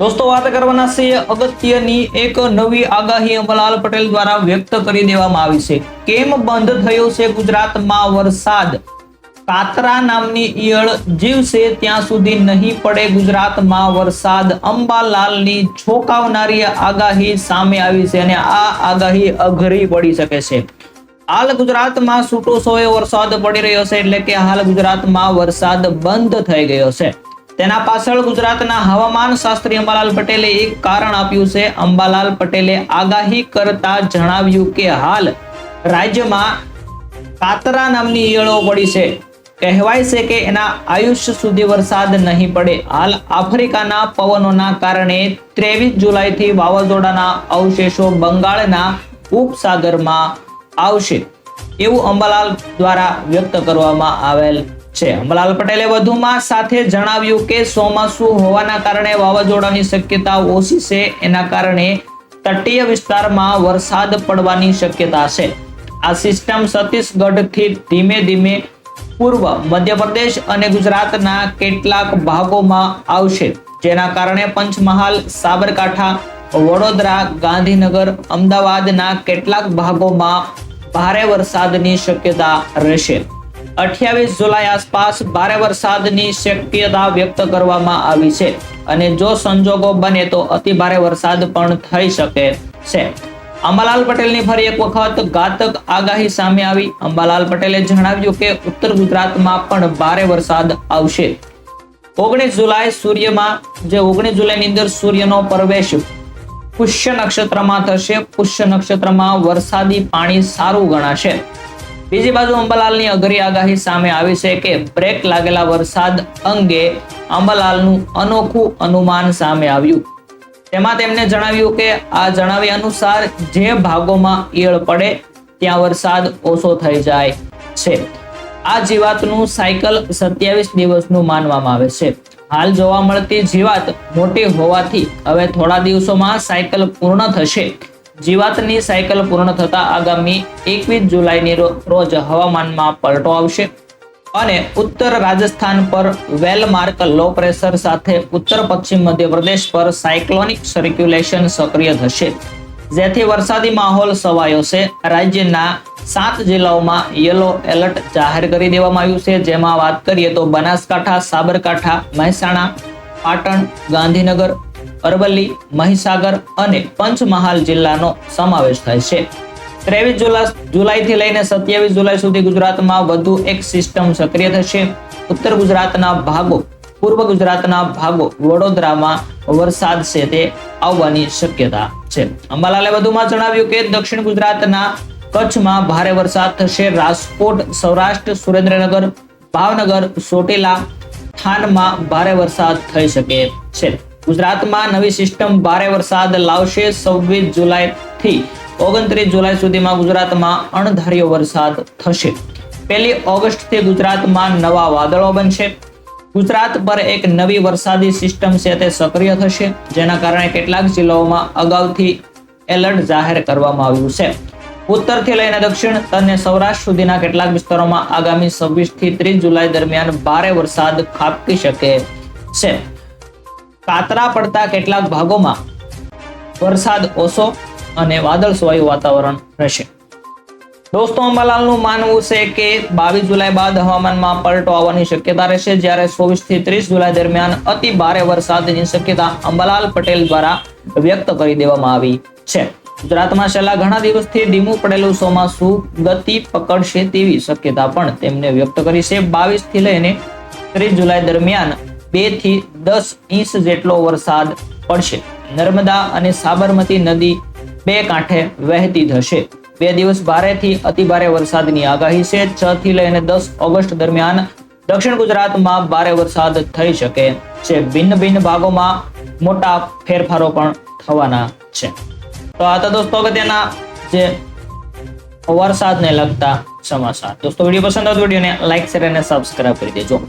દોસ્તો, વાત કરવાના છે અગત્યની એક નવી આગાહી અંબલાલ પટેલ દ્વારા વ્યક્ત કરી દેવામાં આવી છે. કેમ બંધ થયો છે ગુજરાતમાં વરસાદ? કાતરા નામની ઈયળ જીવશે ત્યાં સુધી નહીં પડે ગુજરાતમાં વરસાદ. અંબાલાલની છોકાવનારી આગાહી સામે આવી છે અને આ આગાહી અઘરી પડી શકે છે. હાલ ગુજરાતમાં છૂટો સોએ વરસાદ પડી રહ્યો છે, એટલે કે હાલ ગુજરાતમાં વરસાદ બંધ થઈ ગયો છે. તેના પાછળ ગુજરાતના હવામાન શાસ્ત્રી અંબાલાલ પટેલે એક કારણ આપ્યું છે. અંબાલાલ પટેલે આગાહી કરતા જણાવ્યું કે હાલ રાજ્યમાં કાતરા નામની ઈયળો પડી છે. કહેવાય છે કે એના આયુષ્ય સુધી વરસાદ નહીં પડે. હાલ આફ્રિકાના પવનોના કારણે ત્રેવીસ જુલાઈથી વાવાઝોડાના અવશેષો બંગાળના ઉપસાગરમાં આવશે. એવું અંબાલાલ દ્વારા વ્યક્ત કરવામાં આવેલ છે. અંબાલાલ પટેલે વધુમાં સાથે જણાવ્યું કે ચોમાસુ હોવાના કારણે વાવાઝોડાની શક્યતા ઓછી છે. એના કારણે તટીય વિસ્તારમાં વરસાદ પડવાની શક્યતા છે. આ સિસ્ટમ છત્તીસગઢથી ધીમે ધીમે પૂર્વ મધ્યપ્રદેશ અને ગુજરાતના કેટલાક ભાગોમાં આવશે. જેના કારણે પંચમહાલ, સાબરકાંઠા, વડોદરા, ગાંધીનગર, અમદાવાદના કેટલાક ભાગોમાં ભારે વરસાદની શક્યતા રહેશે. અઠ્યાવીસ જુલાઈ આસપાસ ભારે વરસાદની શક્યતા વ્યક્ત કરવામાં આવી છે. અને જો સંજોગો બને તો અતિ ભારે વરસાદ પણ થઈ શકે છે. અંબાલાલ પટેલની ફરી એક વખત ઘાતક આગાહી સામે આવી. અંબાલાલ પટેલે જણાવ્યું કે ઉત્તર ગુજરાતમાં પણ ભારે વરસાદ આવશે. ઓગણીસ જુલાઈ સૂર્યમાં, જે ઓગણીસ જુલાઈની અંદર સૂર્યનો પ્રવેશ પુષ્ય નક્ષત્રમાં થશે. પુષ્ય નક્ષત્રમાં વરસાદી પાણી સારું ગણાશે. બીજી બાજુ અંબાલાલની અઘરી આગાહી સામે આવી છે કે બ્રેક લાગેલા વરસાદ અંગે અંબાલાલનું અનોખું અનુમાન સામે આવ્યું. તેમાં તેમણે જણાવ્યું કે આ જણાવ્યા અનુસાર જે ભાગોમાં ઈયળ પડે ત્યાં વરસાદ ઓછો થઈ જાય છે. આ જીવાતનું સાયકલ સત્યાવીસ દિવસનું માનવામાં આવે છે. હાલ જોવા મળતી જીવાત મોટી હોવાથી હવે થોડા દિવસોમાં સાયકલ પૂર્ણ થશે. જીવાતની સાયકલ પૂર્ણ થતા આગામી એકવીસ જુલાઈની રોજ હવામાનમાં પલટો આવશે. અને ઉત્તર રાજસ્થાન પર વેલ માર્ક લો પ્રેશર સાથે ઉત્તર પશ્ચિમ મધ્યપ્રદેશ પર સાયક્લોનિક સર્ક્યુલેશન સક્રિય થશે. જેથી વરસાદી માહોલ સવાયો છે. રાજ્યના સાત જિલ્લાઓમાં યલો એલર્ટ જાહેર કરી દેવામાં આવ્યું છે. જેમાં વાત કરીએ તો બનાસકાંઠા, સાબરકાંઠા, મહેસાણા, પાટણ, ગાંધીનગર અરવલ્લી, મહીસાગર અને પંચમહાલ જિલ્લાનો સમાવેશ થાય છે. ત્રેવીસ જુલાઈ જુલાઈથી લઈને સત્યાવીસ જુલાઈ સુધી ગુજરાતમાં વધુ એક સિસ્ટમ સક્રિય થશે. ઉત્તર ગુજરાતના ભાગો, પૂર્વ ગુજરાતના ભાગો, વડોદરામાં વરસાદ છે તે આવવાની શક્યતા છે. અંબાલાલે વધુમાં જણાવ્યું કે દક્ષિણ ગુજરાતના કચ્છમાં ભારે વરસાદ થશે. રાજકોટ, સૌરાષ્ટ્ર, સુરેન્દ્રનગર, ભાવનગર, ચોટીલા થાનમાં ભારે વરસાદ થઈ શકે છે. ગુજરાતમાં નવી સિસ્ટમ ભારે વરસાદ લાવશે છવ્વીસ જુલાઈથી ઓગણત્રીસ જુલાઈ સુધીમાં ગુજરાતમાં અણધાર્યો વરસાદ થશે. પહેલી ઓગસ્ટથી ગુજરાતમાં નવા વાદળો બનશે. ગુજરાત પર એક નવી વરસાદી સિસ્ટમ છે તે સક્રિય થશે, જેના કારણે કેટલાક જિલ્લાઓમાં અગાઉથી એલર્ટ જાહેર કરવામાં આવ્યું છે. ઉત્તરથી લઈને દક્ષિણ અને સૌરાષ્ટ્ર સુધીના કેટલાક વિસ્તારોમાં આગામી છવ્વીસથી ત્રીસ જુલાઈ દરમિયાન ભારે વરસાદ ખાબકી શકે છે. કાતરા પડતા કેટલાક ભાગોમાં વરસાદ ઓછો અને વાદળછવાયું વાતાવરણ રહેશે. દોસ્તો, અંબાલાલનું માનવું છે કે બાવીસ જુલાઈ બાદ હવામાનમાં પલટો આવવાની શક્યતા રહેશે. જ્યારે ચોવીસથી ત્રીસ જુલાઈ દરમિયાન અતિ ભારે વરસાદની શક્યતા અંબાલાલ પટેલ દ્વારા વ્યક્ત કરી દેવામાં આવી છે. ગુજરાતમાં છેલ્લા ઘણા દિવસથી ધીમું પડેલું ચોમાસું ગતિ પકડશે તેવી શક્યતા પણ તેમણે વ્યક્ત કરી છે. બાવીસથી લઈને ત્રીસ જુલાઈ દરમિયાન બેથી દસ ઇંચ જેટલો વરસાદ પડશે. નર્મદા અને સાબરમતી નદી બે કાંઠે વહેતી થશે. બે દિવસ ભારેથી અતિ ભારે વરસાદની આગાહી છે. છ થી લઈને દસ ઓગસ્ટ દરમિયાન દક્ષિણ ગુજરાતમાં ભારે વરસાદ થઈ શકે છે. ભિન્ન ભિન્ન ભાગોમાં મોટા ફેરફારો પણ થવાના છે. તો આ તો દોસ્તો અગત્યના જે વરસાદને લગતા સમાચાર. દોસ્તો વીડિયો પસંદ આવતો વિડીયોને લાઈક, શેર અને સબસ્ક્રાઇબ કરી દેજો.